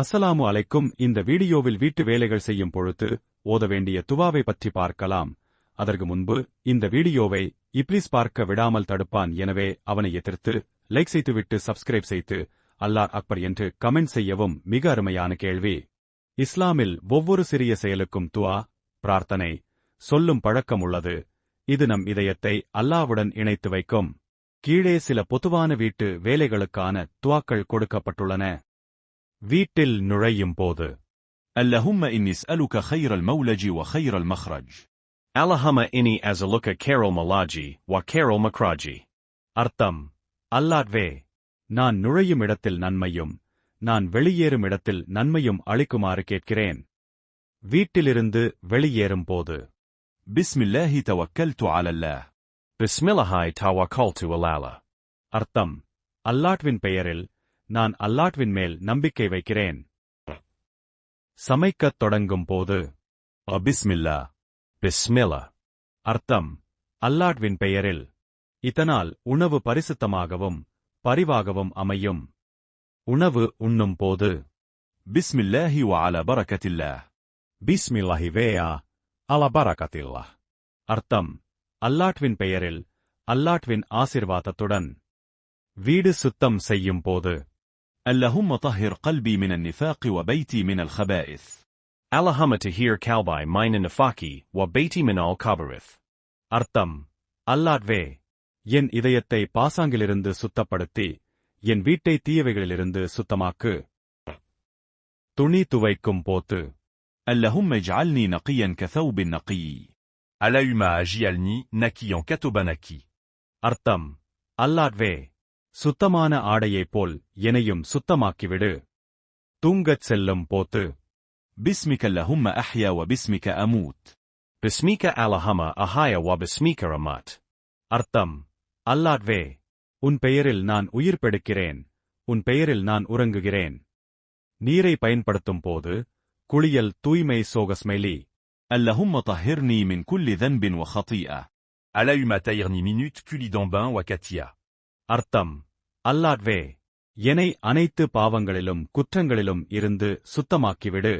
அஸ்ஸலாமு அலைக்கும். இந்த வீடியோவில் வீட்டு வேலைகள் செய்யும் பொழுது ஓத வேண்டிய துவாவை பற்றி பார்க்கலாம். அதற்கு முன்பு இந்த வீடியோவை இப்ளீஸ் பார்க்க விடாமல் தடுப்பான். எனவே அவனை எதிர்த்து லைக் செய்துவிட்டு சப்ஸ்கிரைப் செய்து அல்லாஹ் அக்பர் என்று கமெண்ட் செய்யவும் மிக அருமையான கேள்வி. இஸ்லாமில் ஒவ்வொரு சிறிய செயலுக்கும் துவா பிரார்த்தனை சொல்லும் பழக்கம் உள்ளது. இது நம் இதயத்தை அல்லாவுடன் இணைத்து வைக்கும். கீழே சில பொதுவான வீட்டு வேலைகளுக்கான துவாக்கள் கொடுக்கப்பட்டுள்ளன. வீட்டில் நுழையும் போது اللهم إني أسألك خير المولج وخير المخرج. Allahumma inni azaluka Carol Malaji, wa Carol Makraji. அர்த்தம் அல்லாட்வே நான் நுழையும் இடத்தில் நன்மையும் நான் வெளியேறும் இடத்தில் நன்மையும் அளிக்குமாறு கேட்கிறேன் வீட்டிலிருந்து வெளியேறும் போது بسم الله توكلت على الله. Bismillahai tawakkaltu alala. அர்த்தம் அல்லாட்வின் பெயரில் நான் அல்லாட்வின் மேல் நம்பிக்கை வைக்கிறேன். சமைக்கத் தொடங்கும் போது அபிஸ்மில்லா பிஸ்மிலா அர்த்தம் அல்லாட்வின் பெயரில் இதனால் உணவு பரிசுத்தமாகவும் பரிவாகவும் அமையும். உணவு உண்ணும் போது பிஸ்மில்லாஹி வால பரக்கத்தில்லா பிஸ்மில்லாஹி வேயா அல பரக்கத்தில்லா அர்த்தம் அல்லாட்வின் பெயரில் அல்லாட்வின் ஆசிர்வாதத்துடன். வீடு சுத்தம் செய்யும் போது اللهم طهر قلبي من النفاق وبيتي من الخبائث. Allahumma tahir kalbai mina nafaki, wa baiti min al kabarith. அர்த்தம் அல்லாட்வே என் இதயத்தை பாசாங்கிலிருந்து சுத்தப்படுத்தி என் வீட்டை தீயவைகளிலிருந்து சுத்தமாக்கு துணி துவைக்கும் போத்து اللهم اجعلني نقيا كثوب نقي. Allahumma ajialni nakiyan katobanaki. அர்த்தம் அல்லாட்வே சுத்தமான ஆடையைப் போல் எனையும் சுத்தமாக்கிவிடு தூங்கச் செல்லும் போத்து باسمك اللهم أحيا وباسمك أموت. Bismika Allahumma ahaya wa bismika ramat. அர்த்தம் அல்லாட்வே உன் பெயரில் நான் உயிர் பெடுக்கிறேன் உன் பெயரில் நான் உறங்குகிறேன் நீரை பயன்படுத்தும் போது குளியல் தூய்மை சோகஸ்மெலி اللهم طهرني من كل ذنب وخطيئة. Allahumma tahirni minute kulidamban wa katia. அர்த்தம். அல்லாட்வே என்னை அனைத்து பாவங்களிலும் குற்றங்களிலும் இருந்து சுத்தமாக்கிவிடு.